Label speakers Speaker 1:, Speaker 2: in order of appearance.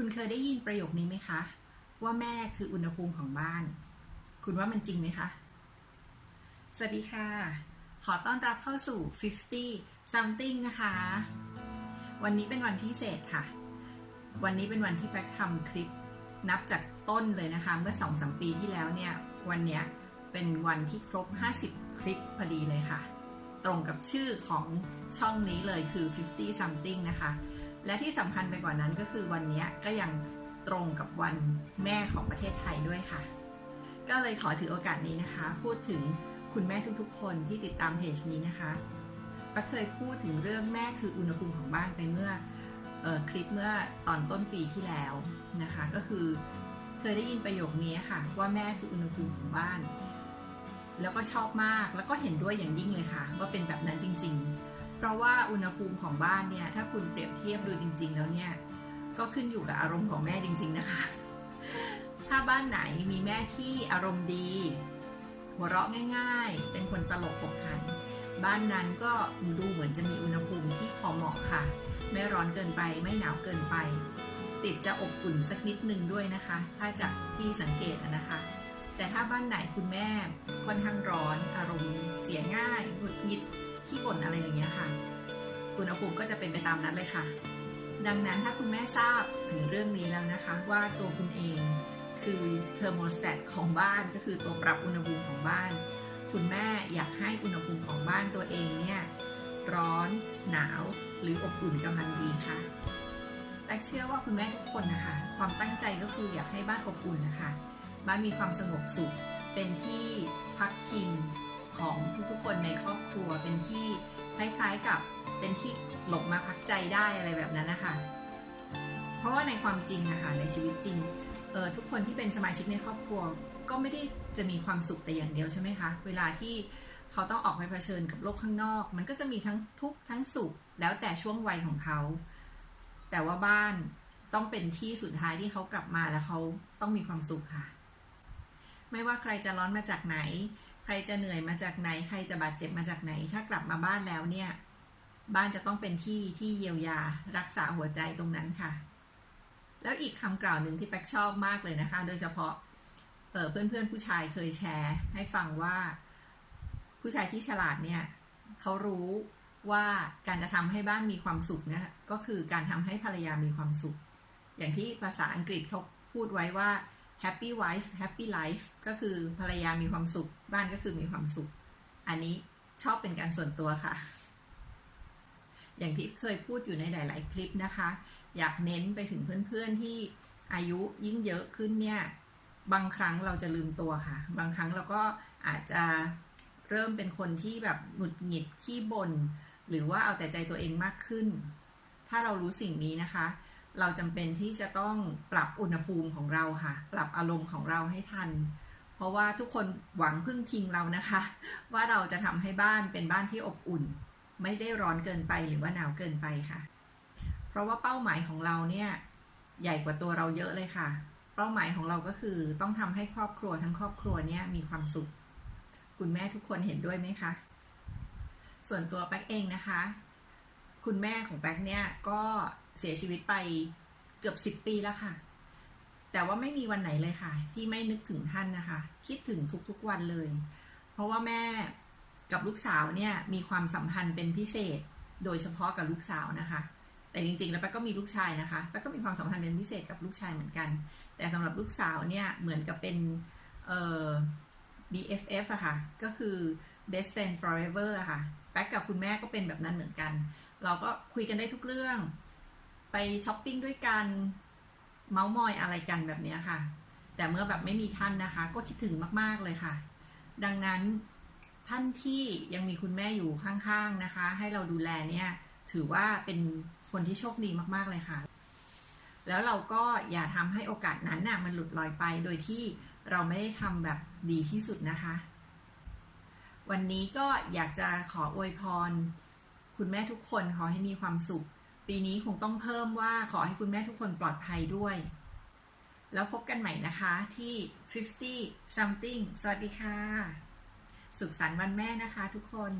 Speaker 1: คุณเคยได้ยินประโยคนี้ไหมคะ ว่าแม่คืออุณหภูมิของบ้าน คุณว่ามันจริงไหมคะ สวัสดีค่ะ ขอต้อนรับเข้าสู่ 50 something นะคะ วันนี้เป็นวันพิเศษค่ะ วันนี้เป็นวันที่แพ็คทำคลิปนับจากต้นเลยนะคะ เมื่อ2อสปีที่แล้วเนี่ย วันเนี้ยเป็นวันที่ครบ 50 คลิปพอดีเลยค่ะ ตรงกับชื่อของช่องนี้เลยคือ 50 something นะคะ และที่สำคัญไปกว่านั้นก็คือวันนี้ก็ยังตรงกับวันแม่ของประเทศไทยด้วยค่ะ ก็เลยขอถือโอกาสนี้นะคะ พูดถึงคุณแม่ทุกๆ คนที่ติดตามเพจนี้นะคะก็เคยพูดถึงเรื่องแม่คืออุณหภูมิของบ้านไปเมื่อออคลิปเมื่อตอนต้นปีที่แล้วนะคะ ก็คือเคยได้ยินประโยคนี้ค่ะ ว่าแม่คืออุณหภูมิของบ้าน แล้วก็ชอบมากแล้วก็เห็นด้วยอย่างยิ่งเลยค่ะ ว่าเป็นแบบนั้นจริง ๆ ราะว่าอุณหภูมิของบ้านเนี่ยถ้าคุณเปรียบเทียบดูจริง ๆ แล้วเนี่ยก็ขึ้นอยู่กับอารมณ์ของแม่จริง ๆนะคะ ถ้าบ้านไหนมีแม่ที่อารมณ์ดี หัวเราะง่าย ๆ เป็นคนตลกขบขัน บ้านนั้นก็ดูเหมือนจะมีอุณหภูมิที่พอเหมาะค่ะ ไม่ร้อนเกินไปไม่หนาวเกินไป ติดจะอบอุ่นสักนิดนึงด้วยนะคะ ถ้าจากที่สังเกตนะคะ แต่ถ้าบ้านไหนคุณแม่ค่อนข้างร้อนอารมณ์เสียง่าย่นอะไรอย่างเงี้ยค่ะอุณหภูมิก็จะเป็นไปตามนั้นเลยค่ะ ดังนั้นถ้าคุณแม่ทราบถึงเรื่องนี้แล้วนะคะ ว่าตัวคุณเองคือเทอร์โมสแตตของบ้านก็คือตัวปรับอุณหภูมิของบ้าน คุณแม่อยากให้อุณหภูมิของบ้านตัวเองเนี่ยร้อน หนาว หรืออบอุ่นกำลังดีค่ะ แต่เชื่อว่าคุณแม่ทุกคนนะคะ ความตั้งใจก็คืออยากให้บ้านอบอุ่นนะคะ บ้านมีความสงบสุข เป็นที่พักพิงของทุกๆคนในครอบัวเป็นที่คล้ายๆกับเป็นที่หลบมาพักใจได้อะไรแบบนั้นนะคะ เพราะว่าในความจริงนะคะในชีวิตจริงเออทุกคนที่เป็นสมาชิกในครอบครัวก็ไม่ได้จะมีความสุขแต่อย่างเดียวใช่ไหมคะ เวลาที่เขาต้องออกไปเผชิญกับโลกข้างนอก มันก็จะมีทั้งทุกข์ทั้งสุขแล้วแต่ช่วงวัยของเขา แต่ว่าบ้านต้องเป็นที่สุดท้ายที่เขากลับมาแล้วเขาต้องมีความสุขค่ะ ไม่ว่าใครจะร้อนมาจากไหน ใครจะเหนื่อยมาจากไหน ใครจะบาดเจ็บมาจากไหน ถ้ากลับมาบ้านแล้วเนี่ย บ้านจะต้องเป็นที่ที่เยียวยารักษาหัวใจตรงนั้นค่ะ แล้วอีกคำกล่าวหนึ่งที่แป๊กชอบมากเลยนะคะ โดยเฉพาะเเพื่อนเพื่อนผู้ชายเคยแชร์ ให้ฟังว่า ผู้ชายที่ฉลาดเนี่ยเขารู้ว่าการจะทำให้บ้านมีความสุขเนี่ยก็คือการทำให้ภรรยามีความสุข อย่างที่ภาษาอังกฤษเขาพูดไว้ว่า happy wife happy life ก็คือภรรยามีความสุข บ้านก็คือมีความสุข อันนี้ชอบเป็นการส่วนตัวค่ะ อย่างที่เคยพูดอยู่ในหลาย ๆ คลิปนะคะ อยากเน้นไปถึงเพื่อน ๆ ที่อายุยิ่งเยอะขึ้นเนี่ย บางครั้งเราจะลืมตัวค่ะ บางครั้งเราก็อาจจะเริ่มเป็นคนที่แบบหงุดหงิดขี้บน่นหรือว่าเอาแต่ใจตัวเองมากขึ้น ถ้าเรารู้สิ่งนี้นะคะ เราจำเป็นที่จะต้องปรับอุณหภูมิของเราค่ะ ปรับอารมณ์ของเราให้ทัน เพราะว่าทุกคนหวังพึ่งพิงเรานะคะ ว่าเราจะทำให้บ้านเป็นบ้านที่อบอุ่น ไม่ได้ร้อนเกินไปหรือว่าหนาวเกินไปค่ะ เพราะว่าเป้าหมายของเราเนี่ยใหญ่กว่าตัวเราเยอะเลยค่ะ เป้าหมายของเราก็คือต้องทำให้ครอบครัวทั้งครอบครัวเนี่ยมีความสุข คุณแม่ทุกคนเห็นด้วยไหมคะ ส่วนตัวแป๊กเองนะคะ คุณแม่ของแป๊กเนี่ยก็ เสียชีวิตไปเกือบสิบปีแล้วค่ะ แต่ว่าไม่มีวันไหนเลยค่ะ ที่ไม่นึกถึงท่านนะคะ คิดถึงทุกๆวันเลย เพราะว่าแม่กับลูกสาวเนี่ยมีความสัมพันธ์เป็นพิเศษ โดยเฉพาะกับลูกสาวนะคะ แต่จริงๆ แล้วแป๊กก็มีลูกชายนะคะแป๊กก็มีความสัมพันธ์เป็นพิเศษกับลูกชายเหมือนกัน แต่สำหรับลูกสาวเนี่ยเหมือนกับเป็นเอ่อ BFF อะค่ะ ก็คือ best friend forever อะค่ะแป๊กกับคุณแม่ก็เป็นแบบนั้นเหมือนกัน เราก็คุยกันได้ทุกเรื่อง ไปช้อปปิ้งด้วยกัน เมาส์มอยอะไรกันแบบนี้ค่ะ แต่เมื่อแบบไม่มีท่านนะคะ ก็คิดถึงมากๆเลยค่ะ ดังนั้นท่านที่ยังมีคุณแม่อยู่ข้างๆนะคะ ให้เราดูแลเนี่ย ถือว่าเป็นคนที่โชคดีมากๆเลยค่ะ แล้วเราก็อย่าทำให้โอกาสนั้นน่ะมันหลุดลอยไปโดยที่เราไม่ได้ทำแบบดีที่สุดนะคะ วันนี้ก็อยากจะขออวยพร คุณแม่ทุกคนขอให้มีความสุข ปีนี้คงต้องเพิ่มว่าขอให้คุณแม่ทุกคนปลอดภัยด้วย แล้วพบกันใหม่นะคะที่ 50 something สวัสดีค่ะ สุขสันต์วันแม่นะคะทุกคน